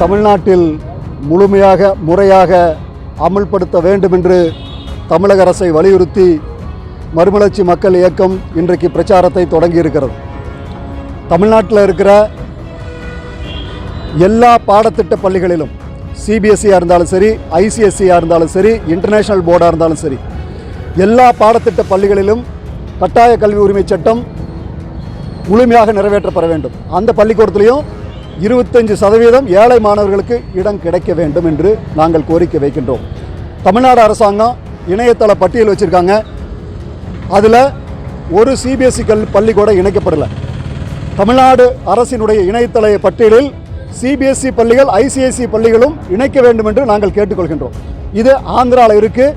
தமிழ்நாட்டில் முழுமையாக முறையாக அமல்படுத்த வேண்டும் என்று தமிழக அரசை வலியுறுத்தி மறுமலர்ச்சி மக்கள் இயக்கம் இன்றைக்கு பிரச்சாரத்தை தொடங்கியிருக்கிறது. தமிழ்நாட்டில் இருக்கிற எல்லா பாடத்திட்ட பள்ளிகளிலும் சிபிஎஸ்சியாக இருந்தாலும் சரி ஐசிஎஸ்சியாக இருந்தாலும் சரி இன்டர்நேஷ்னல் போர்டாக இருந்தாலும் சரி எல்லா பாடத்திட்ட பள்ளிகளிலும் கட்டாய கல்வி உரிமை சட்டம் முழுமையாக நிறைவேற்றப்பட வேண்டும். அந்த பள்ளிக்கூடத்துலேயும் இருபத்தஞ்சு சதவீதம் ஏழை மாணவர்களுக்கு இடம் கிடைக்க வேண்டும் என்று நாங்கள் கோரிக்கை வைக்கின்றோம். தமிழ்நாடு அரசாங்கம் இணையதள பட்டியல் வச்சுருக்காங்க. அதில் ஒரு சிபிஎஸ்சி கல் பள்ளி கூட இணைக்கப்படலை. தமிழ்நாடு அரசினுடைய இணையதள பட்டியலில் சிபிஎஸ்சி பள்ளிகள் ஐசிஐசி பள்ளிகளும் இணைக்க வேண்டும் என்று நாங்கள் கேட்டுக்கொள்கின்றோம். இது ஆந்திராவில் இருக்குது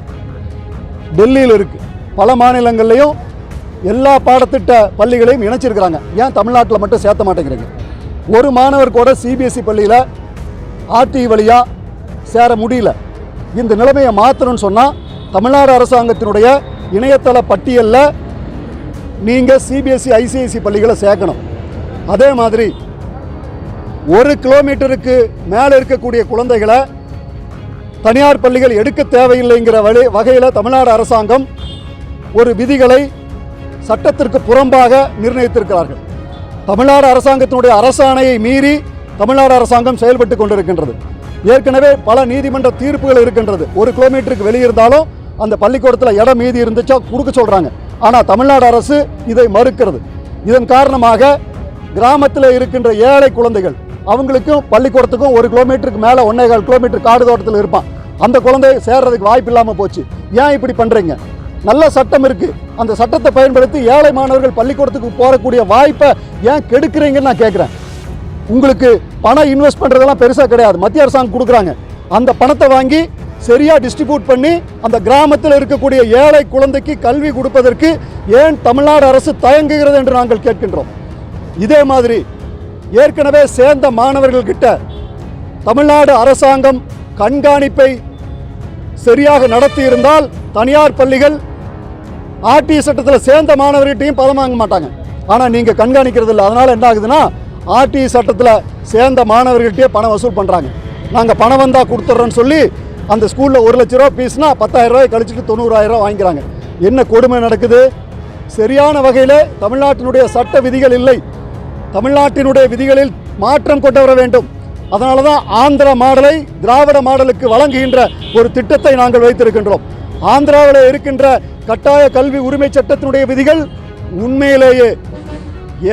டெல்லியில் இருக்குது பல மாநிலங்கள்லையும் எல்லா பாடத்திட்ட பள்ளிகளையும் இணைச்சிருக்கிறாங்க. ஏன் தமிழ்நாட்டில் மட்டும் சேர்த்த மாட்டேங்கிறீங்க? ஒரு மாணவர் கூட சிபிஎஸ்சி பள்ளியில் ஆர்டி வழியாக சேர முடியல. இந்த நிலைமையை மாற்றணும்னு சொன்னால் தமிழ்நாடு அரசாங்கத்தினுடைய இணையதள பட்டியலில் நீங்கள் சிபிஎஸ்சி ஐசிஐசி பள்ளிகளை சேர்க்கணும். அதே மாதிரி ஒரு கிலோமீட்டருக்கு மேலே இருக்கக்கூடிய குழந்தைகளை தனியார் பள்ளிகள் எடுக்க தேவையில்லைங்கிற வழி வகையில் தமிழ்நாடு அரசாங்கம் ஒரு விதிகளை சட்டத்திற்கு புறம்பாக நிர்ணயித்திருக்கிறார்கள். தமிழ்நாடு அரசாங்கத்தினுடைய அரசாணையை மீறி தமிழ்நாடு அரசாங்கம் செயல்பட்டு கொண்டிருக்கின்றது. ஏற்கனவே பல நீதிமன்ற தீர்ப்புகள் இருக்கின்றது. ஒரு கிலோமீட்டருக்கு வெளியே இருந்தாலும் அந்த பள்ளிக்கூடத்தில் இடம் மீதி இருந்துச்சா கொடுக்க சொல்கிறாங்க ஆனால் தமிழ்நாடு அரசு இதை மறுக்கிறது. இதன் காரணமாக கிராமத்தில் இருக்கின்ற ஏழை குழந்தைகள் அவங்களுக்கும் பள்ளிக்கூடத்துக்கும் ஒரு கிலோமீட்டருக்கு மேலே ஒன்றே கால் கிலோமீட்டர் காடு தோட்டத்தில் இருப்பான். அந்த குழந்தை சேர்றதுக்கு வாய்ப்பு இல்லாமல் போச்சு. ஏன் இப்படி பண்ணுறீங்க நல்ல சட்டம் இருக்கு. அந்த சட்டத்தை பயன்படுத்தி ஏழை மாணவர்கள் பள்ளிக்கூடத்துக்கு போகக்கூடிய வாய்ப்பை ஏன் கெடுக்கிறீங்கன்னு நான் கேட்குறேன் உங்களுக்கு பணம் இன்வெஸ்ட் பண்ணுறதெல்லாம் பெருசாக கிடையாது. மத்திய அரசாங்கம் கொடுக்குறாங்க. அந்த பணத்தை வாங்கி சரியாக டிஸ்ட்ரிபியூட் பண்ணி அந்த கிராமத்தில் இருக்கக்கூடிய ஏழை குழந்தைக்கு கல்வி கொடுப்பதற்கு ஏன் தமிழ்நாடு அரசு தயங்குகிறது என்று நாங்கள் கேட்கின்றோம். இதே மாதிரி ஏற்கனவே சேர்ந்த மாணவர்கள்கிட்ட தமிழ்நாடு அரசாங்கம் கண்காணிப்பை சரியாக நடத்தி இருந்தால் தனியார் பள்ளிகள் ஆர்டி சட்டத்தில் சேர்ந்த மாணவர்கிட்டையும் பதம் வாங்க மாட்டாங்க. ஆனால் நீங்கள் கண்காணிக்கிறது இல்லை. அதனால் என்ன ஆகுதுன்னா ஆர்டி சட்டத்தில் சேர்ந்த மாணவர்கள்ட்டே பணம் வசூல் பண்ணுறாங்க நாங்கள் பணம் வந்தால் கொடுத்துட்றோன்னு சொல்லி அந்த ஸ்கூலில் ஒரு லட்ச ரூபா ஃபீஸ்னா பத்தாயிரம் ரூபாய் கழிச்சிட்டு தொண்ணூறாயிரம் வாங்கிக்கிறாங்க. என்ன கொடுமை நடக்குது? சரியான வகையில் தமிழ்நாட்டினுடைய சட்ட விதிகள் இல்லை. தமிழ்நாட்டினுடைய விதிகளில் மாற்றம் கொண்டு வர வேண்டும். அதனால தான் ஆந்திர மாடலை திராவிட மாடலுக்கு வழங்குகின்ற ஒரு திட்டத்தை நாங்கள் வைத்திருக்கின்றோம். ஆந்திராவில் இருக்கின்ற கட்டாய கல்வி உரிமை சட்டத்தினுடைய விதிகள் உண்மையிலேயே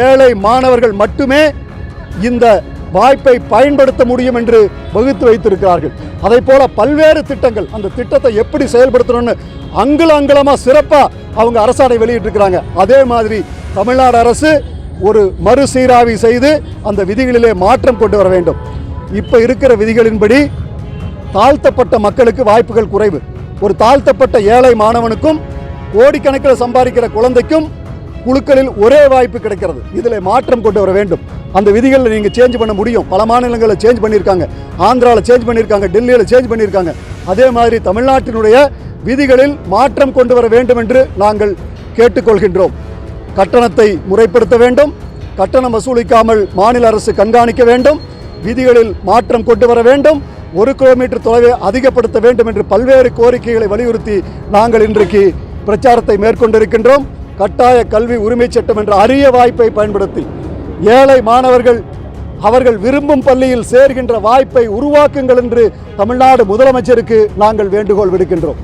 ஏழை மாணவர்கள் மட்டுமே இந்த வாய்ப்பை பயன்படுத்த முடியும் என்று வகுத்து வைத்திருக்கிறார்கள். அதை போல பல்வேறு திட்டங்கள் அந்த திட்டத்தை எப்படி செயல்படுத்தணும்னு அங்குல அங்குலமாக சிறப்பாக அவங்க அரசாணை வெளியிட்டிருக்கிறாங்க. அதே மாதிரி தமிழ்நாடு அரசு ஒரு மறுசீராய்வு செய்து அந்த விதிகளிலே மாற்றம் கொண்டு வர வேண்டும். இப்போ இருக்கிற விதிகளின்படி தாழ்த்தப்பட்ட மக்களுக்கு வாய்ப்புகள் குறைவு. ஒரு தாழ்த்தப்பட்ட ஏழை மாணவனுக்கும் கோடிக்கணக்கில் சம்பாதிக்கிற குழந்தைக்கும் குழுக்களில் ஒரே வாய்ப்பு கிடைக்கிறது. இதில் மாற்றம் கொண்டு வர வேண்டும். அந்த விதிகளில் நீங்கள் சேஞ்ச் பண்ண முடியும். பல மாநிலங்களில் சேஞ்ச் பண்ணியிருக்காங்க ஆந்திராவில் சேஞ்ச் பண்ணியிருக்காங்க டெல்லியில் சேஞ்ச் பண்ணியிருக்காங்க அதே மாதிரி தமிழ்நாட்டினுடைய விதிகளில் மாற்றம் கொண்டு வர வேண்டும் என்று நாங்கள் கேட்டுக்கொள்கின்றோம். கட்டணத்தை முறைப்படுத்த வேண்டும். கட்டணம் வசூலிக்காமல் மாநில அரசு கண்காணிக்க வேண்டும். விதிகளில் மாற்றம் கொண்டு வர வேண்டும். ஒரு கிலோமீட்டர் தொலைவை அதிகப்படுத்த வேண்டும் என்று பல்வேறு கோரிக்கைகளை வலியுறுத்தி நாங்கள் இன்றைக்கு பிரச்சாரத்தை மேற்கொண்டிருக்கின்றோம். கட்டாய கல்வி உரிமை சட்டம் என்ற அரிய வாய்ப்பை பயன்படுத்தி ஏழை மாணவர்கள் அவர்கள் விரும்பும் பள்ளியில் சேர்கின்ற வாய்ப்பை உருவாக்குங்கள் என்று தமிழ்நாடு முதலமைச்சருக்கு நாங்கள் வேண்டுகோள் விடுக்கின்றோம்.